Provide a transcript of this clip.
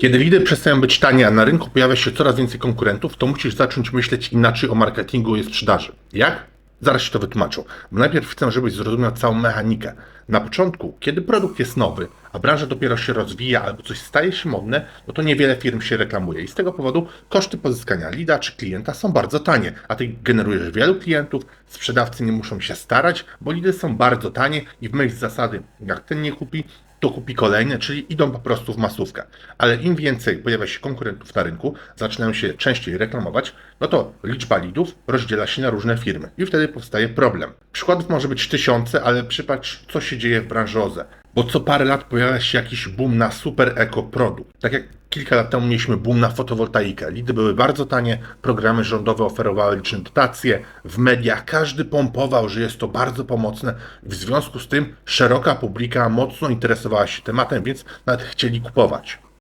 Kiedy lidy przestają być tanie, a na rynku pojawia się coraz więcej konkurentów, to musisz zacząć myśleć inaczej o marketingu i sprzedaży. Jak? Zaraz ci to wytłumaczę. Najpierw chcę, żebyś zrozumiał całą mechanikę. Na początku, kiedy produkt jest nowy, a branża dopiero się rozwija albo coś staje się modne, no to niewiele firm się reklamuje i z tego powodu koszty pozyskania lida czy klienta są bardzo tanie, a ty generujesz wielu klientów, sprzedawcy nie muszą się starać, bo lidy są bardzo tanie i w myśl zasady, jak ten nie kupi, to kupi kolejne, czyli idą po prostu w masówkę. Ale im więcej pojawia się konkurentów na rynku, zaczynają się częściej reklamować, no to liczba lidów rozdziela się na różne firmy i wtedy powstaje problem. Przykładów może być tysiące, ale przypatrz, co się dzieje w branży OZE. Bo co parę lat pojawia się jakiś boom na super eko produkt. Tak jak kilka lat temu mieliśmy boom na fotowoltaikę. Lidy były bardzo tanie, programy rządowe oferowały liczne dotacje, w mediach każdy pompował, że jest to bardzo pomocne. W związku z tym szeroka publika mocno interesowała się tematem, więc nawet chcieli kupować.